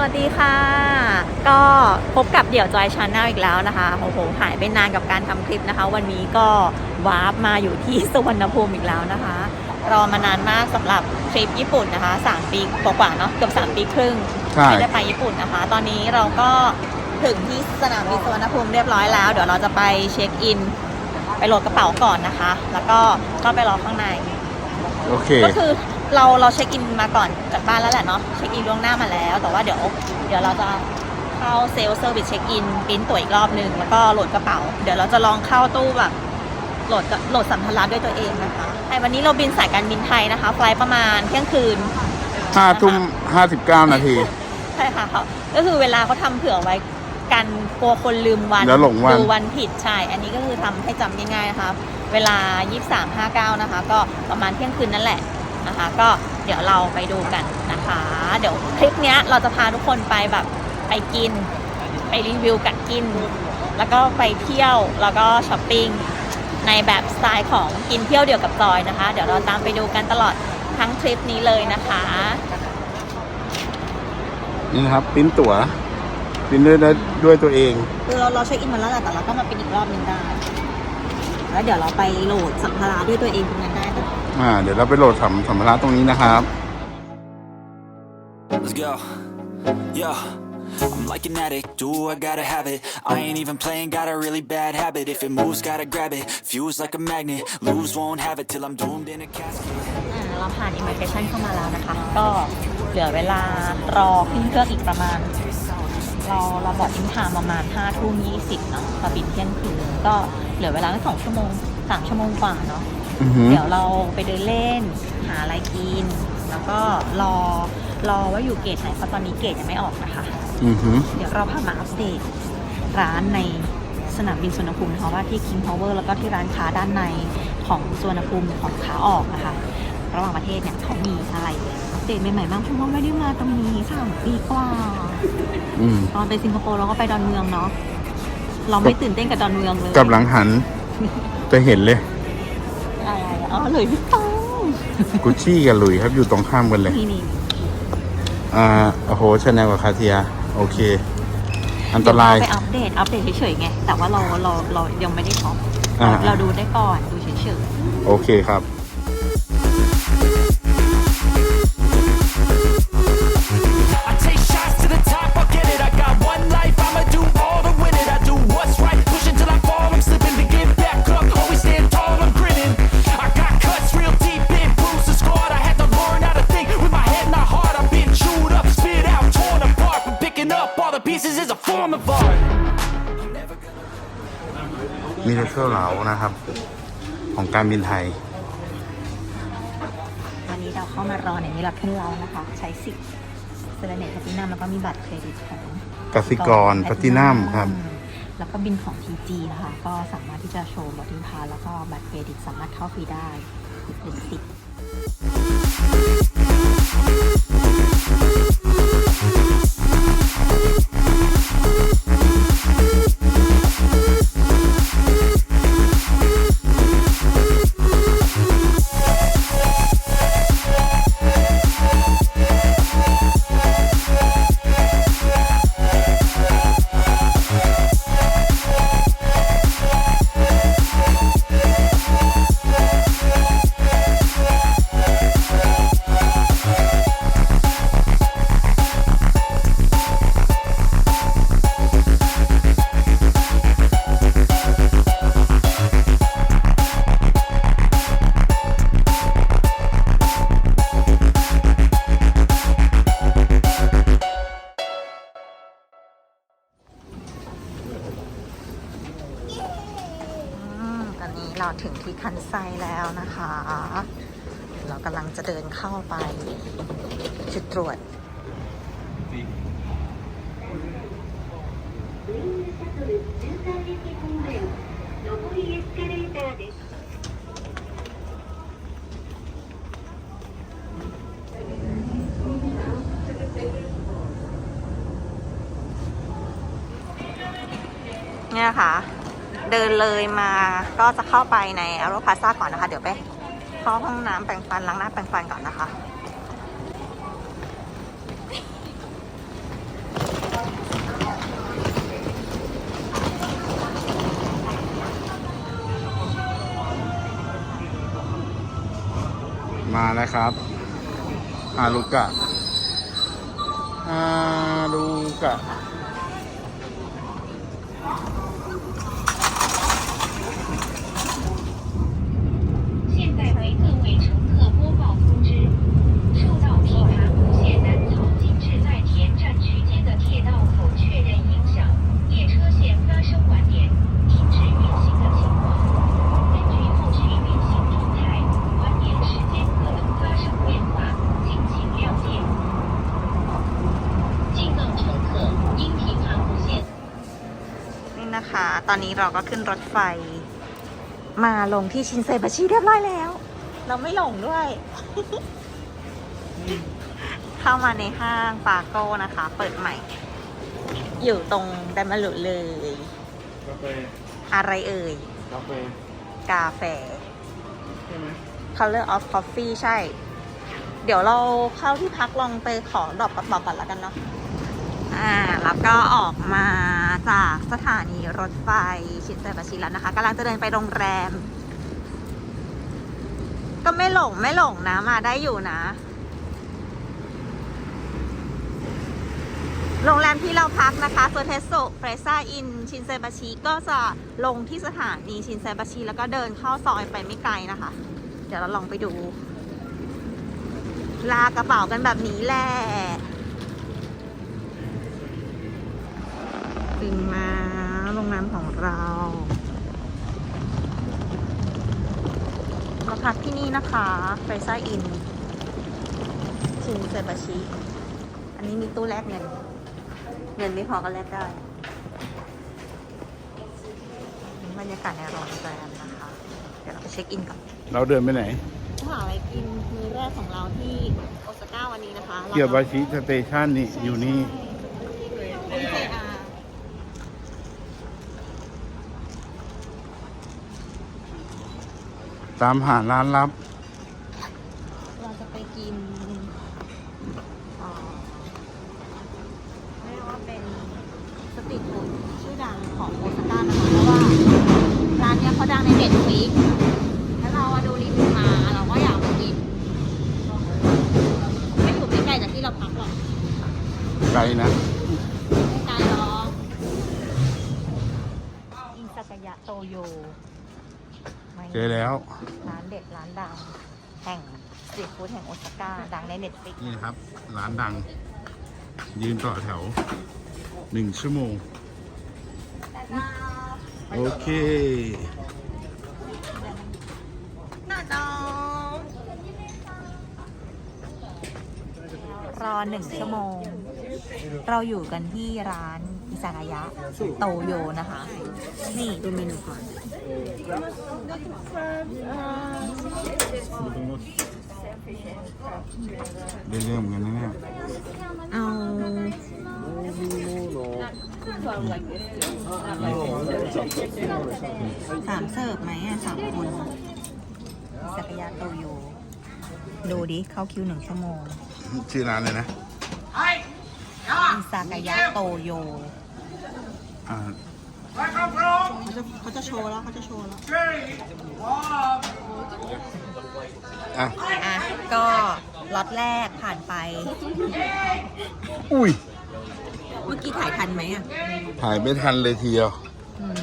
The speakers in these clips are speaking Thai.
วัสดีค่ะ ก็พบกับเดี่ยวจอยชาแนลอีกแล้วนะคะโอ้โหหายไปนานกับการทำคลิปนะคะ วันนี้ก็วาร์ปมาอยู่ที่สุวรรณภูมิอีกแล้วนะคะ รอมานานมากสำหรับทริปญี่ปุ่นนะคะ3ปีกว่าๆเนาะเกือบ3ปีครึ่งใช่ไม่ได้ไปญี่ปุ่นนะคะ ตอนนี้เราก็ถึงที่สนามบินสุวรรณภูมิเรียบร้อยแล้ว เดี๋ยวเราจะไปเช็คอิน ไปโหลดกระเป๋าก่อนนะคะ แล้วก็ก็ไปรอข้างใน โอเค ก็คือ เราเราเช็คอินมาก่อนจากบ้านแล้วแหละเนาะเช็คอินล่วงหน้ามาแล้ว แต่ว่าเดี๋ยว เดี๋ยวเราจะเข้าเซลล์เซอร์วิสเช็คอินปริ้นตั๋วอีกรอบหนึ่งแล้วก็โหลดกระเป๋า เดี๋ยวเราจะลองเข้าตู้แบบโหลดโหลดสัมภาระด้วยตัวเองนะคะใช่วันนี้เราบินสายการบินไทยนะคะไฟล์ประมาณเที่ยงคืนห้าทุ่มห้าสิบเก้านาทีใช่ค่ะเขาก็คือเวลาเขาทำเผื่อไว้กันกลัวคนลืมวันแล้วหลงวันดูวันผิดใช่ อันนี้ก็คือทำให้จำง่ายๆนะคะเวลา 23.59 นะคะ ก็ประมาณเที่ยงคืนนั่นแหละ นะคะ ก็เดี๋ยวเราไปดูกันนะคะ เดี๋ยวคลิปเนี้ยเราจะพาทุกคนไปแบบไปกิน ไปรีวิวกัดกิน แล้วก็ไปเที่ยวแล้วก็ช้อปปิ้งในแบบสไตล์ของกินเที่ยวเดียวกับจอยนะคะ เดี๋ยวเราตามไปดูกันตลอดทั้งทริปนี้เลยนะคะ นี่นะครับปริ้นตั๋วปริ้นด้วยด้วยด้วยตัวเอง คือเราเราเช็คอินมาแล้วแหละแต่เราก็มาเป็นอีกรอบหนึงได้ แล้วเดี๋ยวเราไปโหลดสัมภาระด้วยตัวเองตรงนั้นได้แต่ อ่า เดี๋ยวเราไปโหลดสัมสัมภาระตรงนี้นะครับ Let's go. Yo. I'm like an addict, do I gotta have it I ain't even playing, got a really bad habit If it moves, gotta grab it, fuse like a magnet Lose, won't have it till I'm doomed in a casket อ่าเราผ่านอิม r เ t ชันเข้ามาแล้วนะคะ ก็เหลือเวลารอขึ้นเครื่องอีกประมาณ เราเราบอกอินทามประมาณ5ทุ่ม20เนาะพอบินเที่ยงคืนก็เหลือเวลาแค่สองชั่วโมงสามชั่วโมงกว่าเนาะ อือหือ เดี๋ยวเราไปเดินเล่น หาอะไรกิน แล้วก็รอรอว่าอยู่เกตไหนเพราะตอนนี้เกตยังไม่ออกนะคะ อือหือ เดี๋ยวเราพามาอัปเดตร้านในสนามบินสุวรรณภูมินะคะว่าที่ King Power แล้วก็ที่ร้านค้าด้านในของสุวรรณภูมิของขาออกนะคะ ระหว่างประเทศเนี่ยเขามีอะไรอัปเดตใหม่ๆบ้างเพราะว่าไม่ได้มาตรงนี้สามปีกว่า อืมตอนไปสิงคโปร์เราก็ไปดอนเมืองเนาะเราไม่ตื่นเต้นกับดอนเมืองเลยกับหลังหัน จะเห็นเลย อะไรอะอ๋อเลยพี่ต้องกุชชี่กับหลุยส์ครับอยู่ตรงข้ามกันเลย นี่นี่อ่าโอ้โหชาแนลกับคาเทีย โอเค อันตราย เดี๋วเไปอัปเดต อัปเดตเฉยๆไง แต่ว่าเราเราเรายังไม่ได้ท็อปอ่า เราดูได้ก่อน ดูเฉยๆโอเคครับ มีเที่ยวเหลานะครับ ของการบินไทย วันนี้เราเข้ามารอในนี้รับเพื่อนเรานะคะ ใช้สิทธิ์เซเลเนตแพตินัมแล้วก็มีบัตรเครดิตของกสิกรแพลตินัมครับ แล้วก็บินของ TG นะคะ ก็สามารถที่จะโชว์บอดิ้งพาสแล้วก็บัตรเครดิตสามารถเข้าฟรีได้หนึ่งสิทธิ์ จะเดินเข้าไป จุดตรวจ เนี่ยค่ะ เดินเลยมาก็จะเข้าไปในอ r o ร a าซ่าก่อนนะคะ เดี๋ยวไป เข้าห้องน้ำแปรงฟันล้างหน้าแปรงฟันก่อนนะคะมาแล้วครับฮารุกะฮารุกะ ตอนนี้เราก็ขึ้นรถไฟ มาลงที่ชินเซบาชิเรียบร้อยแล้ว เราไม่หลงด้วย เข้ามาในห้างปาโก้นะคะ เปิดใหม่ อยู่ตรงไดมารุเลย กาแฟอะไรเอ่ย กาแฟกาแฟ ใช่ไหม Color of Coffee ใช่ เดี๋ยวเราเข้าที่พักลองไปขอดรอปกระเป๋าก่อนแล้วกันเนาะ อ่าแล้วก็ออกมาจากสถานีรถไฟชินเซบาชิแล้วนะคะกำลังจะเดินไปโรงแรม ก็ไม่หลงไม่หลงนะมาได้อยู่นะ โรงแรมที่เราพักนะคะโซเทสโซเฟรซ่าอินชินเซบาชิก็จะลงที่สถานีชินเซบาชิแล้วก็เดินเข้าซอยไปไม่ไกลนะคะ เดี๋ยวเราลองไปดู ลากระเป๋ากันแบบนี้แหละ ถึงมาโรงแรมของเรามาพักที่นี่นะคะเฟรซ่าอิน ชินเซบาชิ อันนี้มีตู้แลกเงิน เงินไม่พอก็แลกได้นี่บรรยากาศในโรงแรมนะคะ เดี๋ยวเราไปเช็คอินก่อน เราเดินไปไหนหาอะไรกินมื้อแรกของเราที่โอซาก้าวันนี้นะคะเกียบาชิสเตชันนี่อยู่นี่ ตามหาร้านลับ ดังในเน็ตฟลิกนี่นะครับ ร้านดัง ยืนต่อแถวหนึ่งชั่วโมง โอเคน่าน้องรอหนึ่งชั่วโมง เราอยู่กันที่ร้านอิซากายะโตโยนะคะ นี่ดูเมนูก่อน เรื่องเหมือนกันนะเนี่ยเอาสามเสิร์ฟไหมอะสามคนอิซากายะโตโยดูดิ เข้าคิวหนึ่งชั่วโมง ชื่อร้านเลยนะอิซากายะโตโยอ่าเขาจะเขาจะโชว์แล้วเขาจะโชว์แล้ว อะ อะ ก็ล็อตแรกผ่านไป อุ้ย เมื่อกี้ถ่ายทันไหมอะถ่ายไม่ทันเลยทีเดียว อืม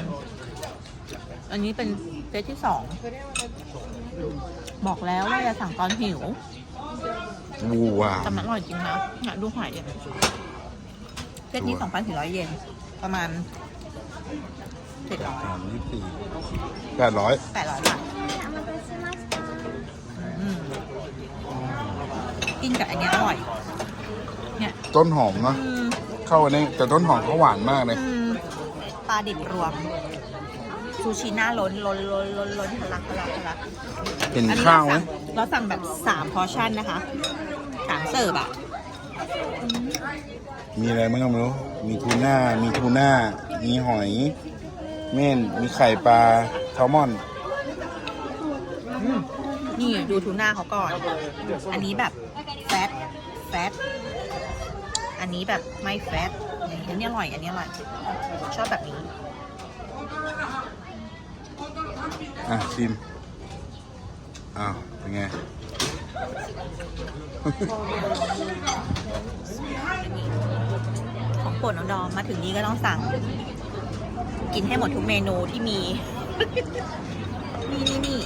อันนี้เป็นเซตที่สองบอกแล้วว่าอย่าสั่งตอนหิววูว้าแต่มันอร่อยจริงนะเนี่ยดูหอยดิเซตนี้สองพันสี่ร้อยเยนประมาณเจ็ดร้อยสามยี่สี่แปดร้อยแปดร้อยบาทอืม กินกับอันเนี้ยอร่อย เนี่ยต้นหอมเนอะอืมเข้าอันนี้แต่ต้นหอมเขาหวานมากเลย อืมปลาดิบรวม ซูชิหน้าล้นล้นล้นล้นล้นทะลักทะลักทะลักเห็นอันนี้ข้าวเราไหมสั่งเราสั่งแบบสามพอร์ชั่นนะคะสามเสิร์ฟอะ มีอะไรบ้างก็ไม่รู้ มีทูน่า มีทูน่า มีหอย เม่น มีไข่ปลาแซลมอน นี่ดูทูน่าเขาก่อน อันนี้แบบแฟตแฟตอันนี้แบบไม่แฟตอันนี้อร่อย อันนี้อร่อย ชอบแบบนี้ อะชิม อ้าว เป็นไง ของโปรดน้องดอมมาถึงนี้ก็ต้องสั่ง กินให้หมดทุกเมนูที่มี นี่นี่นี่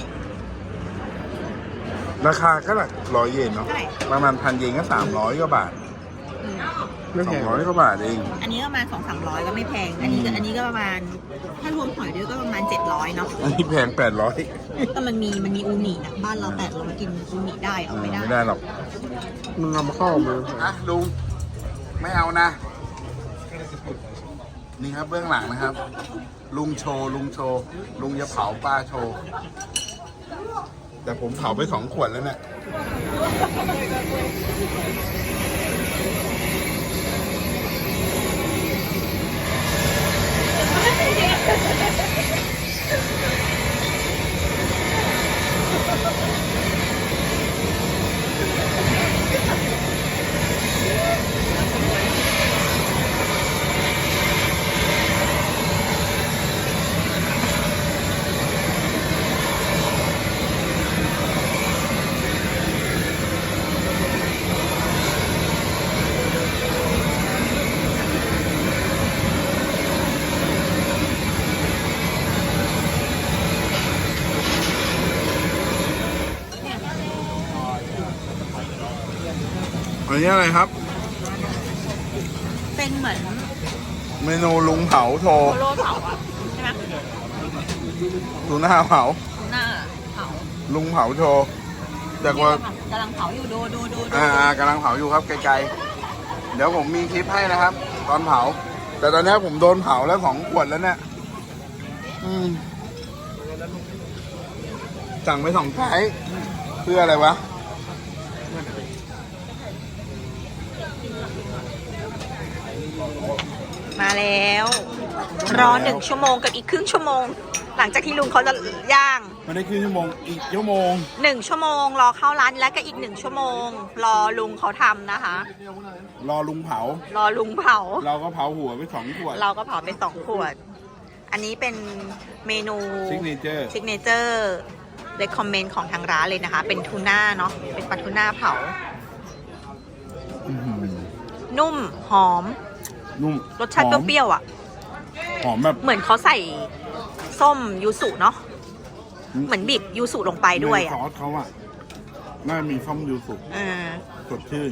ราคาก็หลักร้อยเยนเนาะ เท่าไหร่ ประมาณพันเยนก็สามร้อยกว่าบาทอืมสองร้อยกว่าบาทเอง อันนี้ก็ประมาณสองสามร้อยก็ไม่แพง อันนี้ก็อันนี้ก็ประมาณ ถ้ารวมหอยด้วยก็ประมาณเจ็ดร้อยเนาะอันนี้แพงแปดร้อยแต่มันมีมันมีอูนินะบ้านเราแปดร้อยกินอูนิได้เอาไม่ได้ไม่ได้หรอกมึงเอามาเข้ามืออะลุง ไม่เอานะ นี่ครับเบื้องหลังนะครับ ลุงโชว์ลุงโชว์ลุงจะเผาป้าโชว์ แต่ผมเผาไปสองขวดแล้วเนี่ย อันนี้อะไรครับ เป็นเหมือนเมนูลุงเผาโชโคว์โลเผาอะใช่ไหมทูน่าเผา หน้าเผาลุงเผาโชว์จากว่า กำลังเผาอยู่ดูดูดูดูอ่าอ่ากำลังเผาอยู่ครับไกลๆ เดี๋ยวผมมีคลิปให้นะครับ ตอนเผา แต่ตอนนี้ผมโดนเผาแล้วสองขวดแล้วเนี่ยอืมสั่งไปสองไช้เพื่ออะไรวะ มา แล้ว รอหนึ่งชั่วโมงกับอีกครึ่งชั่วโมง หลังจากที่ลุงเขาจะย่างไม่ได้ครึ่งชั่วโมงอีกชั่วโมงหนึ่งชั่วโมง รอเข้าร้านและก็อีกหนึ่งชั่วโมง รอลุงเขาทำนะคะ รอลุงเผา รอลุงเผา เราก็เผาหัวไปสองขวดเราก็เผาไปสองขวด อันนี้เป็นเมนูซิกเนเจอร์ซิกเนเจอร์เรคคอมเมนต์ของทางร้านเลยนะคะ เป็นทูน่าเนาะเป็นปลาทูน่าเผา นุ่มหอม นุ่มรสชาติหอมเปรี้ยวๆอะ หอมแบบเหมือนเขาใส่ส้มยูสุเนาะ เหมือนบีบยูสุลงไปด้วยในอะซอสเขาอะน่ามีส้มยูสุเออสดชื่น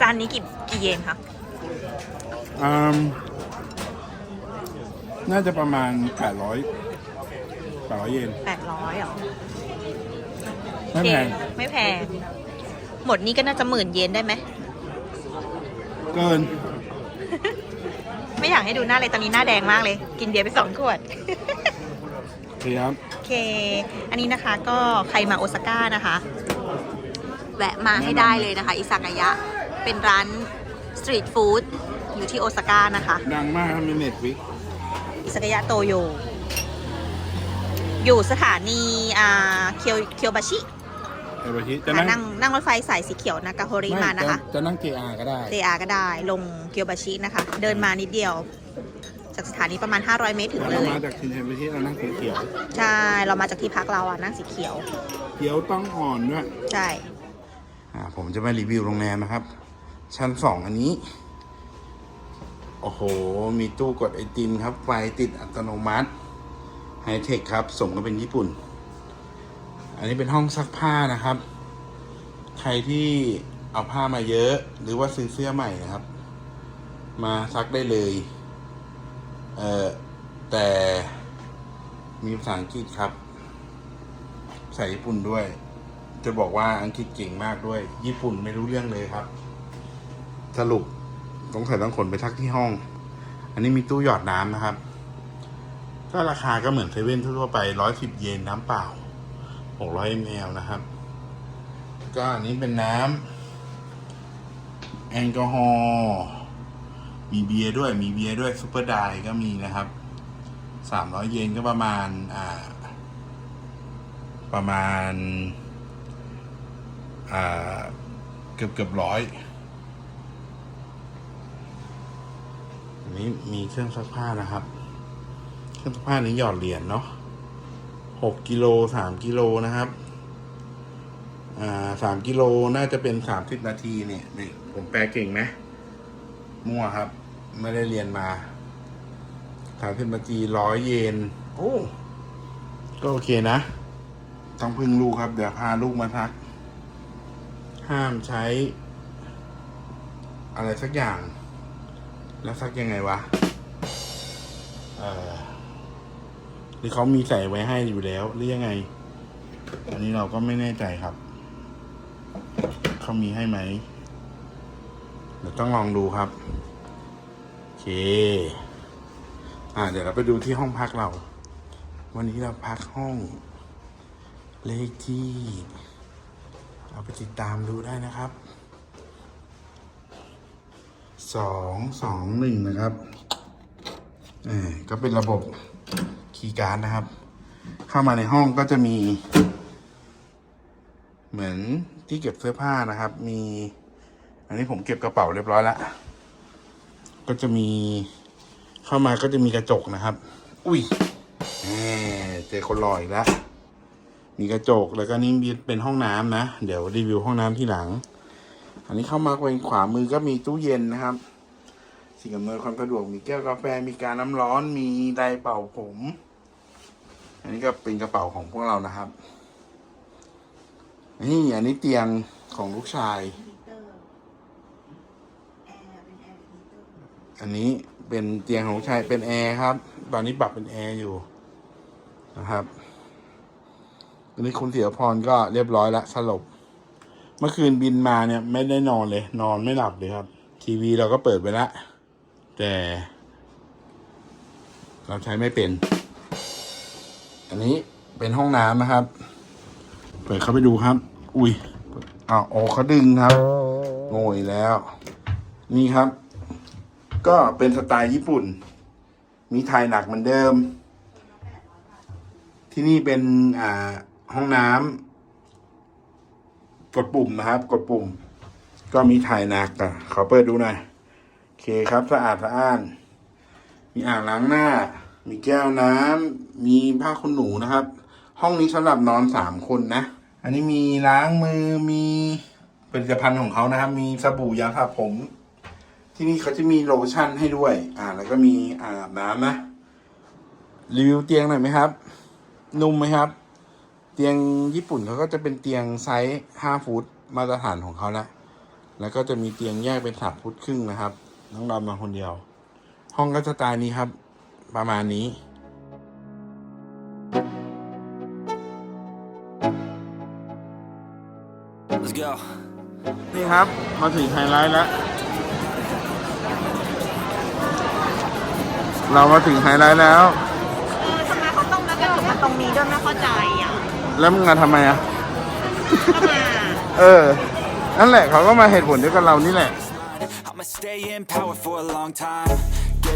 จานนี้กี่กี่เยนคะ อืมน่าจะประมาณแปดร้อยแปดร้อยเยนแปดร้อยเหรอไม่แพงโอเคไม่แพง หมดนี้ก็น่าจะหมื่นเยนได้ไหม เกิน ไม่อยากให้ดูหน้าเลย ตอนนี้หน้าแดงมากเลย กินเบียร์ไปสองขวดครับโอเค อันนี้นะคะก็ใครมาโอซาก้านะคะ แวะมาให้ได้เลยนะคะ อิซากายะ เป็นร้านสตรีทฟู้ดอยู่ที่โอซาก้านะคะ ดังมากครับในเน็ตฟิกอิซากายะโตโย อยู่สถานีอ่าเคียวเคียวบาชิ เอเบอร์ชิจะค่ะนั่งนั่งนั่งรถไฟสายสีเขียวนากาโฮริมานะคะจะจะนั่ง JR ก็ได้เ r ก็ได้ลงเกียวบาชินะคะ เดินมานิดเดียว จากสถานีประมาณ 500 เมตรถึงเลเราย มาจากชินเทนเบอร์ชิเรานั่งสีเขียวใช่ เรามาจากที่พักเราอะนั่งสีเขียว เขียวต้องอ่อนด้วย ใช่ อ่าผมจะมารีวิวโรงแรมนะครับ ชั้นสองอันนี้ โอ้โห มีตู้กดไอติมครับ ไฟติดอัตโนมัติไฮเทคครับ สมก็เป็นญี่ปุ่น อันนี้เป็นห้องซักผ้านะครับ ใครที่เอาผ้ามาเยอะ หรือว่าซื้อเสื้อใหม่นะครับ มาซักได้เลย เออแต่มีภาษาอังกฤษครับใส่ญี่ปุ่นด้วย จะบอกว่าอังกฤษเก่งมากด้วย ญี่ปุ่นไม่รู้เรื่องเลยครับ สรุปต้องใส่ต้องขนไปทักที่ห้อง อันนี้มีตู้หยอดน้ำนะครับ ก็ราคาก็เหมือนเซเว่นทั่วไปร้อยสิบเยนน้ำเปล่า หกร้อยมลนะครับ ก็อันนี้เป็นน้ำแอลกอฮอล์มีเบียร์ด้วยมีเบียร์ด้วยซูเปอร์ไดก็มีนะครับสามร้อยเยนก็ประมาณอ่าประมาณอ่าเกือบเกือบร้อยอันนี้มีเครื่องซักผ้านะครับ เครื่องซักผ้านี้หยอดเหรียญเนาะ หกกิโลสามกิโลนะครับ อ่าสามกิโลน่าจะเป็นสามสิบนาทีเนี่ยนี่ผมแปลเก่งไหมมั่วครับ ไม่ได้เรียนมาสามสิบนาทีร้อยเยนโอ้ก็โอเคนะ ต้องพึ่งลูกครับ เดี๋ยวพาลูกมาทัก ห้ามใช้ อะไรสักอย่าง แล้วสักยังไงวะ เออ หรือเขามีใส่ไว้ให้อยู่แล้วหรือยังไง อันนี้เราก็ไม่แน่ใจครับ เขามีให้ไหมเดี๋ยวต้องลองดูครับโอเค อ่า เดี๋ยวเราไปดูที่ห้องพักเรา วันนี้เราพักห้อง เลขที่ เอาไปติดตามดูได้นะครับสองสองหนึ่งนะครับเออก็เป็นระบบ คีย์การ์ดนะครับ เข้ามาในห้องก็จะมี เหมือนที่เก็บเสื้อผ้านะครับ มี อันนี้ผมเก็บกระเป๋าเรียบร้อยแล้วก็จะมีเข้ามาก็จะมีกระจกนะครับ อุ้ยแหมเจอคนรออีกแล้วมีกระจกแล้วก็นี่เป็นห้องน้ำนะ เดี๋ยวรีวิวห้องน้ำที่หลัง อันนี้เข้ามาเป็นขวามือก็มีตู้เย็นนะครับ สิ่งอำนวยความสะดวกมีแก้วกาแฟมีการน้ำร้อนมีไดร์เป่าผม อันนี้ก็เป็นกระเป๋าของพวกเรานะครับ นี่อันนี้เตียงของลูกชาย อันนี้เป็นเตียงของลูกชายเป็นแอร์ครับ ตอนนี้ปรับเป็นแอร์อยู่นะครับอันนี้คุณเสียพรก็เรียบร้อยแล้วสลบ เมื่อคืนบินมาเนี่ย ไม่ได้นอนเลย นอนไม่หลับเลยครับ ทีวีเราก็เปิดไปแล้วแต่ เราใช้ไม่เป็น อันนี้เป็นห้องน้ำนะครับ เปิดเข้าไปดูครับ อุ้ยอ้าวโอ้เขาดึงครับโง่อีกแล้ว นี่ครับ ก็เป็นสไตล์ญี่ปุ่น มีไทยหนักเหมือนเดิม ที่นี่เป็นอ่าห้องน้ำกดปุ่มนะครับ กดปุ่ม ก็มีถ่ายหนักอะขอเปิดดูหน่อยโอเคครับสะอาดสะอ้าน มีอ่างล้างหน้า มีแก้วน้ำมีผ้าขนหนูนะครับ ห้องนี้สำหรับนอนสามคนนะ อันนี้มีล้างมือมีผลิตภัณฑ์ของเขานะครับ มีสบู่ยาสระผม ที่นี่เขาจะมีโลชั่นให้ด้วย อ่า แล้วก็มีอาบน้ำนะ รีวิวเตียงหน่อยไหมครับ นุ่มไหมครับ เตียงญี่ปุ่นเขาก็จะเป็นเตียงไซส์ห้าฟุตมาตรฐานของเขาแล้วแล้วก็จะมีเตียงแยกเป็นสามฟุตครึ่งนะครับ น้องดอมนอนคนเดียว ห้องก็สไตล์นี้ครับ ประมาณนี้ Let's go. นี่ครับ มาถึงไฮไลท์แล้ว เรามาถึงไฮไลท์แล้วเออทำไมเขาต้องนัดกันถึงมาตรงนี้ด้วยไม่เข้าใจอะแล้วมึงมาทำไมอะ ก็มาเออ นั่นแหละเขาก็มาเหตุผลเดียวกับเรานี่แหละ I'ma stay in power for a long time.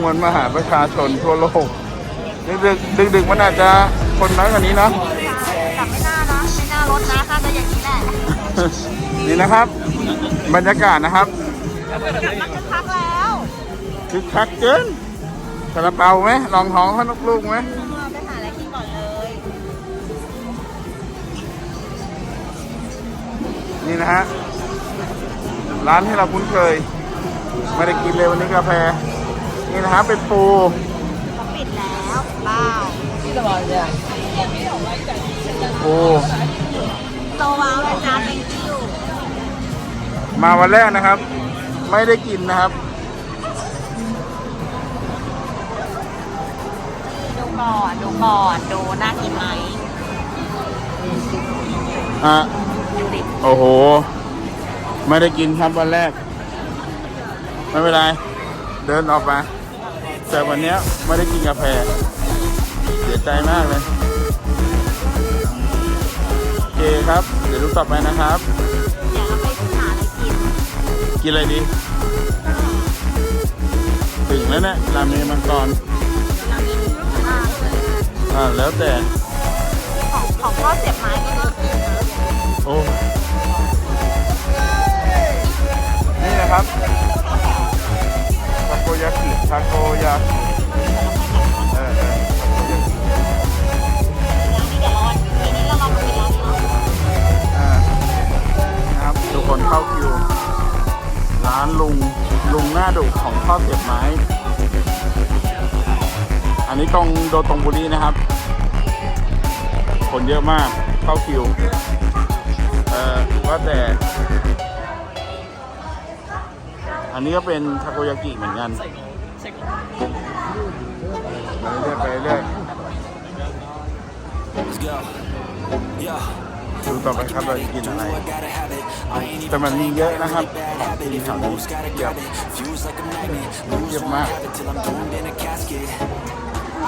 มวลมหาประชาชนทั่วโลก ดึกดึกดึกๆมันอาจจะคนน้อยกว่านี้เนาะแต่ไม่น่านะไม่น่ารถนะน่าจะอย่างนี้แหละนี่นะครับ บรรยากาศนะครับมันจะพักแล้วคึกคักเกินซาลาเปาไหมลองท้องเขานกลูกไหมเราไปหาอะไรกินก่อนเลยนี่นะฮะร้านที่เราคุ้นเคยไม่ได้กินเลยวันนี้กาแฟ นี่นะฮะเป็นปูเขาปิดแล้วเปล่าปูโตว้าวเลยจ้า thank you มาวันแรกนะครับ ไม่ได้กินนะครับ ดูก่อน ดูก่อน ดูน่ากินไหมอะ ดูดิโอ้โห ไม่ได้กินครับวันแรก ไม่เป็นไร เดินออกมา แต่วันเนี้ยไม่ได้กินกาแฟ เสียใจมากเลย โอเคครับ เดี๋ยวดูต่อไปนะครับเดี๋ยวเราไปหาอะไรกินกินอะไรดี ถึงแล้วเนี่ยราเมงมังกรเรามีอ่าอ่าแล้วแต่ ของของพ่อเสียบไม้ก็น่ากินนะโอ้ นี่นะครับทา โกยากิทาโกยากิเออเออทาโกยากิเดี๋ยวรอทีนี้เราลองมากินร้านนี้เนาะอ่านะครับทุกคนเข้าคิว ร้านลุงลุงหน้าดุของข้าวเสียบไม้ อันนี้ตรงโดตรงบุรีนะครับ คนเยอะมากเข้าคิว เออว่าแต่ อันนี้ก็เป็นทาโกยากิเหมือนกันเรื่อยไปเรื่อยๆดูต่อไปครับเราจะกินอะไรแต่มันมีเยอะนะครับมีแถวนี้เยอะเยอะมาก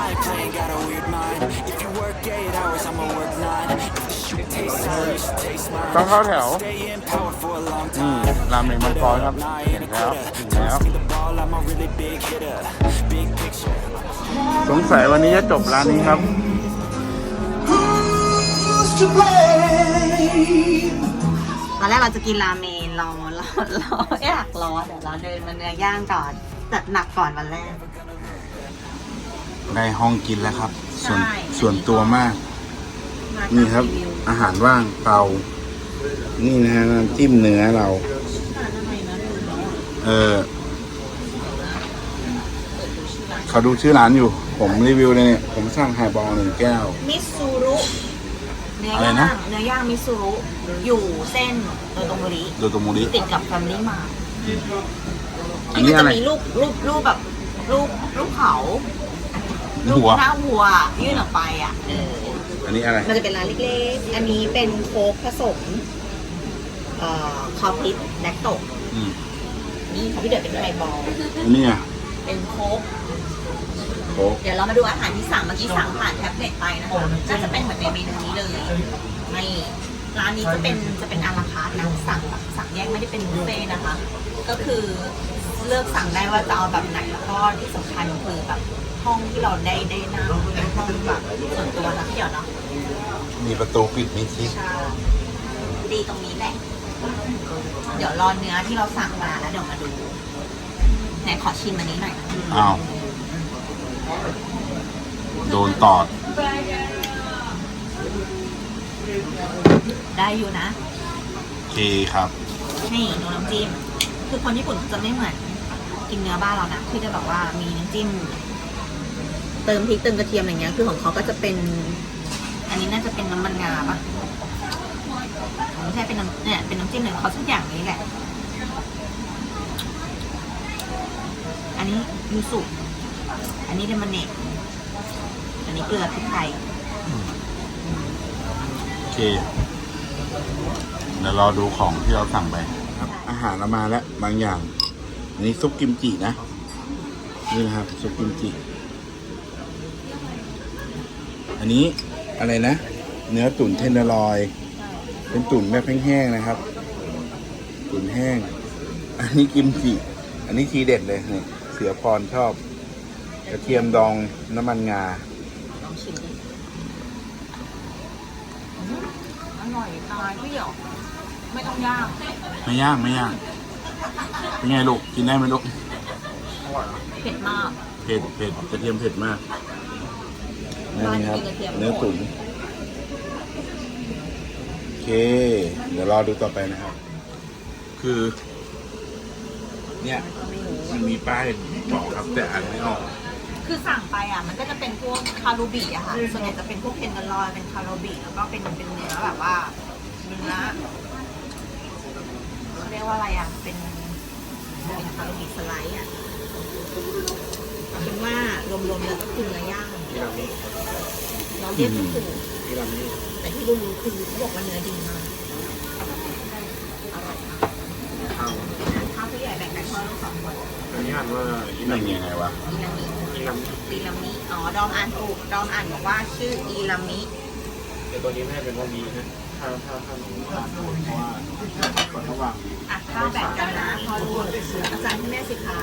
I ain't playing, got a weird mind. If you work eight hours, I'ma work nine. If the shoot tastes sour, you should taste mine. ต้องเข้าแถว Stay in power for a long นี่ time. รามเมงมังกรครับ Nah, I เห็น ain't a แล้ว quitter. เห็นแล้ว Toss me the ball, I'm a really big hitter. Big picture. สงสัยวันนี้จะจบร้านนี้ครับตอนแรกเราจะกินราเมนรอรอรออยากรอเดี๋ยวเราเดินมาเนื้อย่างก่อนจัดหนักก่อนวันแรก ได้ห้องกินแล้วครับ ส่วนใช่ ส่วนตัวมาก มานี่ครับ ทำวิวอาหารว่างเตา นี่นะฮะน้ำจิ้มเนื้อเราเออเขาดูชื่อร้านอยู่ ผมรีวิวเลยเนี่ย ผมสั่งไฮบอลหนึ่งแก้ว มิซูรุเนื้ออะไรย่านะงเนื้อย่างมิซูรุอยู่เส้นโดโตโมริโดโตโมริ ติดกับแฟมิลี่มาร์อันที่นี้มันอะไรจะมีรูปรูปรูปแบบรูปรูปเขา รูปหัวหน้าวัวยื่นออกไปอะเอออันนี้อะไร มันจะเป็นร้านเล็กๆ อันนี้เป็นโค้กผสมเอ่อคอฟฟิตแลคโตอืมนี่ของพี่เดือดเป็นไฮบอลอันนี้อะเป็นโค้กโค้กเดี๋ยวเรามาดูอาหารที่สั่งเมื่อกี้สั่งผ่านแท็บเล็ตไปนะคะน่าจะเป็นเหมือนในเมนูนี้เลยในร้านนี้จะเป็นจะเป็นอาราคาร์ทนะสั่งแบบสั่งแยกไม่ได้เป็นบุฟเฟ่ต์นะคะ ก็คือเลือกสั่งได้ว่าจะเอาแบบไหนแล้วก็ที่สำคัญคือแบบ ห้องที่เราได้ได้นั่งเป็นห้องแบบส่วนตัวนะพี่เดี๋ยวเนาะมีประตูปิดมิดชิดใช่ดีตรงนี้แหละ เดี๋ยวรอเนื้อที่เราสั่งมาแล้วเดี๋ยวมาดูไหนขอชิมอันนี้หน่อยอ้าว โดนตอด ได้อยู่นะ โอเคครับ นี่ดูน้ำจิ้ม คือคนญี่ปุ่นเขาจะไม่เหมือนกินเนื้อบ้านเรานะที่จะแบบว่ามีน้ำจิ้ม เติมพริกเติมกระเทียมอะไรเงี้ยคือของเขาก็จะเป็น อันนี้น่าจะเป็นน้ำมันงาปะไม่ใช่เป็นน้ำเนี่ยเป็นน้ำจิ้มเลยเขาทุกอย่างนี้แหละ อันนี้ยูสุอันนี้เลมอนเนดอันนี้เกลือพริกไทยโอเคเดี๋ยวรอดูของที่เราสั่งไปครับ อาหารเรามาแล้วบางอย่าง อันนี้ซุปกิมจินะ นี่นะครับซุปกิมจิ อั นนี้อะไรนะ เนื้อตุ๋นเทนเดอร์ลอย เป็นตุ๋นแบบแห้งๆนะครับ ตุ๋นแห้ง อันนี้กิมจิอันนี้ทีเด็ดเลยนี่เสือพรชอบ กระเทียมดองน้ำมันงาลองชิมดิอืมอร่อยตายพี่เหี่ยวไม่ต้องย่างไม่ย่างไม่ย่างเป็นไงลูกกินได้ไหมลูกเผ็ดมากเผ็ดเผ็ดกระเทียมเผ็ดมาก นี่ครับบ้านกินกระเทียมเนื้อตุ๋นโอเค เดี๋ยวรอดูต่อไปนะครับ คือ เนี่ยมันมีป้ายบอกครับแต่อ่านไม่ออก คือสั่งไปอะ มันก็จะเป็นพวกคารูบิอะค่ะ ส่วนใหญ่จะเป็นพวกเทนเดอร์ลอยเป็นคารูบิแล้วก็เป็นเป็นเนื้อแบบว่าเนื้อเขาเรียกว่าอะไรอะ เป็นเป็นคารูบิสไลด์อะเอาเป็นว่ารวมๆแล้วก็คือเนื้อย่าง เราเรียกก็คือแต่ที่ดูคือเขาบอกว่าเนื้อดีมากอร่อยมากข้าวผู้ใหญ่แบ่งกันคนละสองคนอันนี้อ่านว่าอีนังยังไงวะอีรามิอีรามิอ๋อดอมอ่านถูกดอมอ่านบอกว่าชื่ออีรามิแต่ตัวนี้ไม่ได้เป็นว่ามีนะถ้าถ้าถ้าหนูทานเพราะว่าก่อนระหว่างอะข้าวแบ่งกันนะพอลูกอาจารย์ให้แม่สิคะ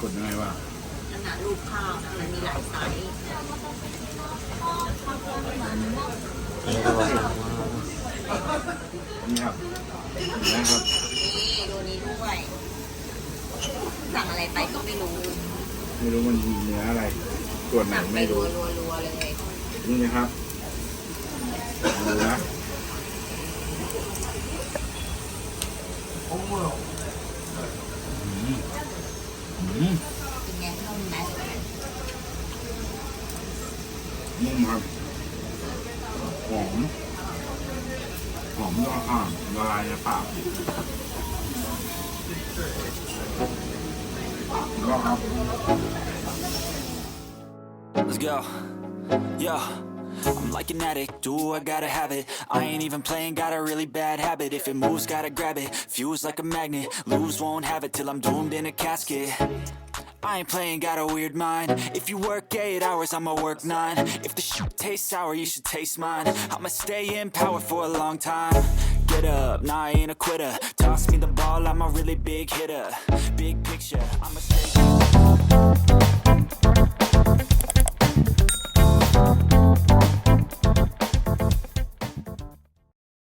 กดยังไงวะ ขนาดรูปข้าวมันมีหลายไซส์นี่ครับนะครับนี่ดูนี้ด้วยสั่งอะไรไปก็ไม่รู้ ไม่รู้มันมีเนื้ออะไรส่วนไหนสั่งไปไม่รัรู้วรัวรัวเลยนี่นะครับดูนะอืมอืม นุ่มครับหอมหอมละอ่อนละลายในปากก็ครับ Let's go. Yo. I'm like an addict, do I gotta have it I ain't even playing, got a really bad habit If it moves, gotta grab it, fuse like a magnet Lose, won't have it till I'm doomed in a casket I ain't playing, got a weird mind. If you work 8 hours, I'ma work 9 If the shit tastes sour, you should taste mine. I'ma stay in power for a long time. Get up, nah I ain't a quitter. Toss me the ball, I'm a really big hitter. Big picture, I'ma stay